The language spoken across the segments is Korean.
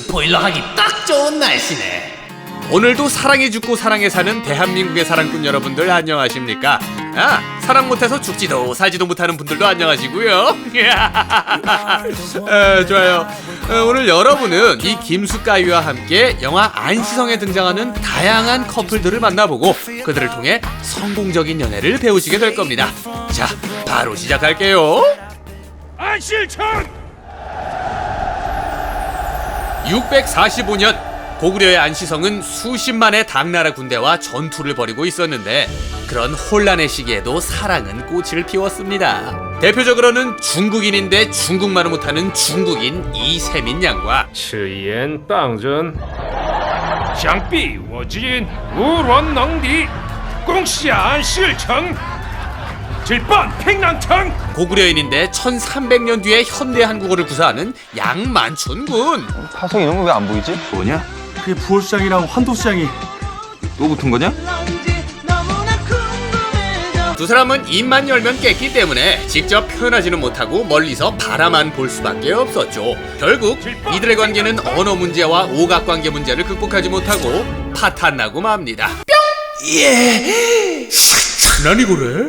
스포일러 하기 딱 좋은 날씨네. 오늘도 사랑에 죽고 사랑에 사는 대한민국의 사랑꾼 여러분들 안녕하십니까? 아, 사랑 못해서 죽지도 살지도 못하는 분들도 안녕하시고요. 에, 좋아요. 에, 오늘 여러분은 이 김숙가위와 함께 영화 안시성에 등장하는 다양한 커플들을 만나보고 그들을 통해 성공적인 연애를 배우시게 될 겁니다. 자, 바로 시작할게요. 안실천 645년 고구려의 안시성은 수십만의 당나라 군대와 전투를 벌이고 있었는데 그런 혼란의 시기에도 사랑은 꽃을 피웠습니다. 대표적으로는 중국인인데 중국말을 못하는 중국인 이세민 양과 赤焰当真想必我军无论能敌攻下安실城 질번 팽랑청 고구려인인데 1300년 뒤에 현대 한국어를 구사하는 양만춘 군 파성 이런 거 왜 안 보이지? 뭐냐? 그게 부월시장이랑 환도시장이 또 붙은 거냐? 두 사람은 입만 열면 깼기 때문에 직접 표현하지는 못하고 멀리서 바라만 볼 수밖에 없었죠. 결국 이들의 관계는 언어 문제와 오각 관계 문제를 극복하지 못하고 파탄 나고 맙니다. 뿅! 예. 난 이거래?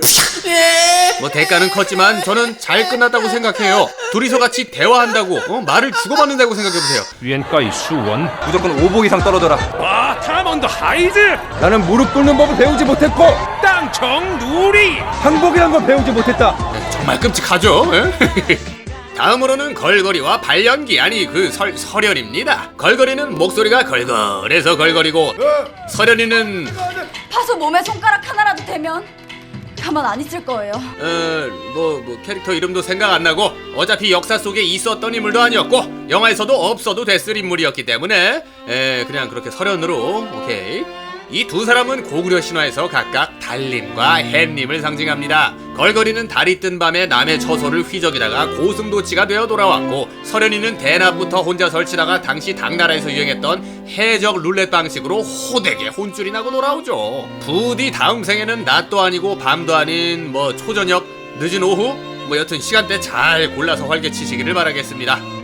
뭐 대가는 컸지만 저는 잘 끝났다고 생각해요. 둘이서 같이 대화한다고 어? 말을 주고받는다고 생각해보세요. 愿盖수원 무조건 오복 이상 떨어져라. 아 타먼도 하이즈 나는 무릎 꿇는 법을 배우지 못했고 땅청 누리 항복이란 걸 배우지 못했다. 네, 정말 끔찍하죠? 예? 다음으로는 걸거리와 발연기 아니 그 설, 설연입니다. 걸거리는 목소리가 걸걸해서 걸거리고 설연이는 파서 몸에 손가락 하나라도 대면 가만 안 있을 거예요. 어뭐 뭐 캐릭터 이름도 생각 안 나고 어차피 역사 속에 있었던 인물도 아니었고 영화에서도 없어도 됐을 인물이었기 때문에 에 그냥 그렇게 설연으로 오케이 이 두 사람은 고구려 신화에서 각각 달님과 햇님을 상징합니다. 걸거리는 달이 뜬 밤에 남의 처소를 휘저기다가 고슴도치가 되어 돌아왔고 설연이는 대낮부터 혼자 설치다가 당시 당나라에서 유행했던 해적 룰렛 방식으로 호되게 혼쭐이 나고 돌아오죠. 부디 다음 생에는 낮도 아니고 밤도 아닌 뭐 초저녁 늦은 오후 뭐 여튼 시간대 잘 골라서 활개치시기를 바라겠습니다.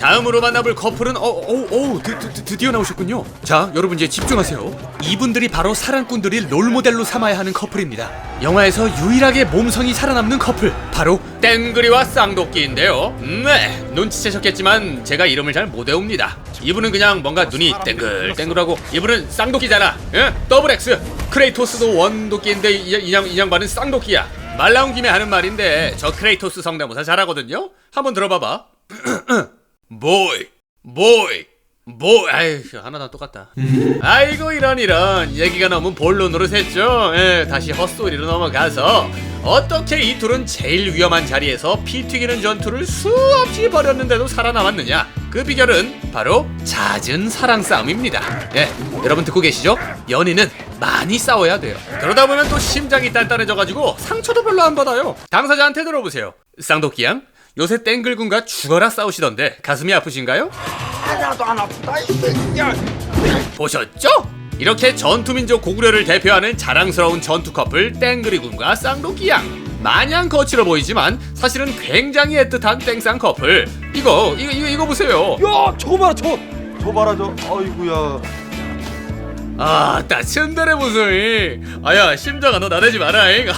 다음으로 만나볼 커플은 어어어 드디어 나오셨군요. 자, 여러분 이제 집중하세요. 이분들이 바로 사랑꾼들이 롤모델로 삼아야 하는 커플입니다. 영화에서 유일하게 몸성이 살아남는 커플 바로 땡그리와 쌍도끼인데요. 네, 눈치채셨겠지만 제가 이름을 잘 못 외웁니다. 이분은 그냥 뭔가 눈이 땡글땡글하고 이분은 쌍도끼잖아. 예? 더블 X. 크레이토스도 원도끼인데 이, 이, 양, 이 양반은 쌍도끼야. 말 나온 김에 하는 말인데 저 크레이토스 성대모사 잘하거든요. 한번 들어봐봐. 보이 보이 보이 아이 하나 다 똑같다. 아이고 이런 이런. 얘기가 너무 본론으로 샜죠? 예, 다시 헛소리로 넘어가서 어떻게 이 둘은 제일 위험한 자리에서 피 튀기는 전투를 수없이 벌였는데도 살아남았느냐? 그 비결은 바로 잦은 사랑 싸움입니다. 예, 여러분 듣고 계시죠? 연인은 많이 싸워야 돼요. 그러다 보면 또 심장이 단단해져가지고 상처도 별로 안 받아요. 당사자한테 들어보세요. 쌍도끼양 요새 땡글군과 죽어라 싸우시던데 가슴이 아프신가요? 하나도 안 아프다 보셨죠? 이렇게 전투민족 고구려를 대표하는 자랑스러운 전투 커플 땡그리군과 쌍도끼양 마냥 거칠어 보이지만 사실은 굉장히 애틋한 땡쌍 커플 이거 이거 이거, 이거 보세요 야, 저거 봐라, 저. 저 봐라, 저. 아이구야. 아따 츤데레 모습이 아야 심장아 너 나대지 마라잉 아,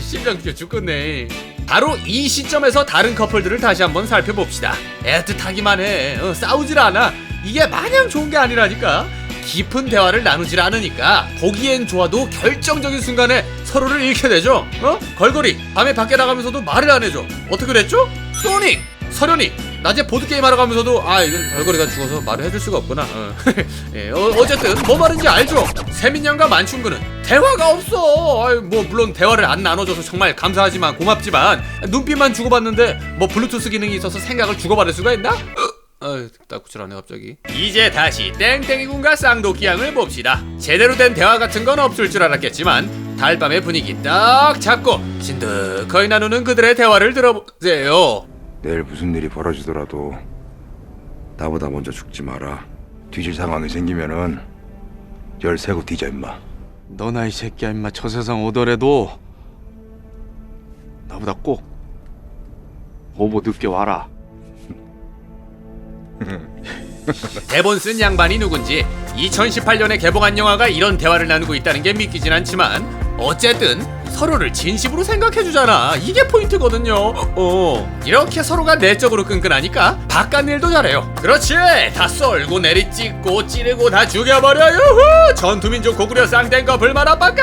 심장 뛰어 죽겠네 바로 이 시점에서 다른 커플들을 다시 한번 살펴봅시다. 애틋하기만 해. 어, 싸우질 않아. 이게 마냥 좋은 게 아니라니까. 깊은 대화를 나누질 않으니까 보기엔 좋아도 결정적인 순간에 서로를 잃게 되죠. 어? 걸거리 밤에 밖에 나가면서도 말을 안 해줘. 어떻게 됐죠? 소닉 서련이. 낮에 보드게임 하러 가면서도 아 이건 걸거리가 죽어서 말을 해줄 수가 없구나. 어. 예, 어, 쨌든 뭐 말인지 알죠? 세민양과 만충군은 대화가 없어 아유, 뭐 물론 대화를 안 나눠줘서 정말 감사하지만 고맙지만 눈빛만 주고받는데 뭐 블루투스 기능이 있어서 생각을 주고받을 수가 있나? 아유 딱구칠하네 갑자기 이제 다시 땡땡이군과 쌍도끼양을 봅시다 제대로 된 대화 같은 건 없을 줄 알았겠지만 달밤의 분위기 딱 잡고 진득거리 나누는 그들의 대화를 들어보세요 내일 무슨 일이 벌어지더라도 나보다 먼저 죽지 마라. 뒤질 상황이 생기면은 열 세고 뒤져 임마. 너나 이 새끼야 임마. 저 세상 오더라도 나보다 꼭 오보 늦게 와라. 대본 쓴 양반이 누군지 2018년에 개봉한 영화가 이런 대화를 나누고 있다는 게 믿기진 않지만 어쨌든 서로를 진심으로 생각해주잖아 이게 포인트거든요 어 이렇게 서로가 내적으로 끈끈하니까 바깥 일도 잘해요 그렇지 다 썰고 내리 찍고 찌르고 다 죽여버려 유후 전투민족 고구려 쌍댕거 불마라 빠까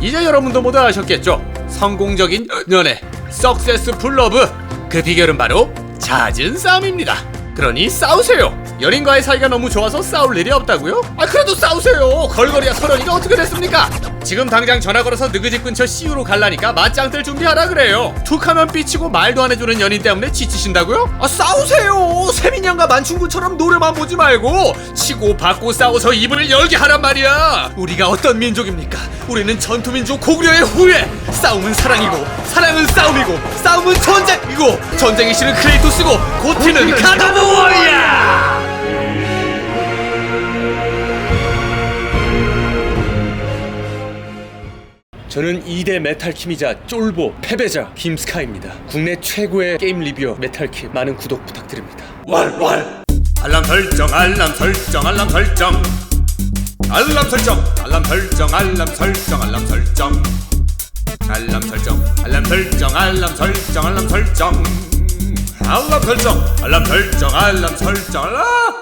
이제 여러분도 모두 아셨겠죠? 성공적인 연애, 석세스풀 러브. 그 비결은 바로 잦은 싸움입니다. 그러니 싸우세요. 연인과의 사이가 너무 좋아서 싸울 일이 없다고요? 아 그래도 싸우세요. 걸거리야 서련이가 어떻게 됐습니까? 지금 당장 전화 걸어서 느그집 근처 CU로 갈라니까 맞짱 뜰 준비하라 그래요. 툭하면 삐치고 말도 안 해주는 연인 때문에 지치신다고요? 아 싸우세요. 세민양과 만충구처럼 노래만 보지 말고 치고 받고 싸워서 입을 열게 하란 말이야. 우리가 어떤 민족입니까? 우리는 전투민족 고구려의 후예. 싸움은 사랑이고 사랑은 싸움이고 싸움은 전쟁이고 전쟁이 싫은 크레이토스고 고티는 가다모어야. 저는 2대 메탈킴이자 쫄보 패배자 김스카입니다. 국내 최고의 게임 리뷰어 메탈킴 많은 구독 부탁드립니다. 알람 설정 알람 설정 알람 설정 알람 설정 알람 설정 알람 설정 알람 설정 알람 설정 알람 설정 알람 설정 알람 설정 알람 설정 알람 설정 알람 설정 알람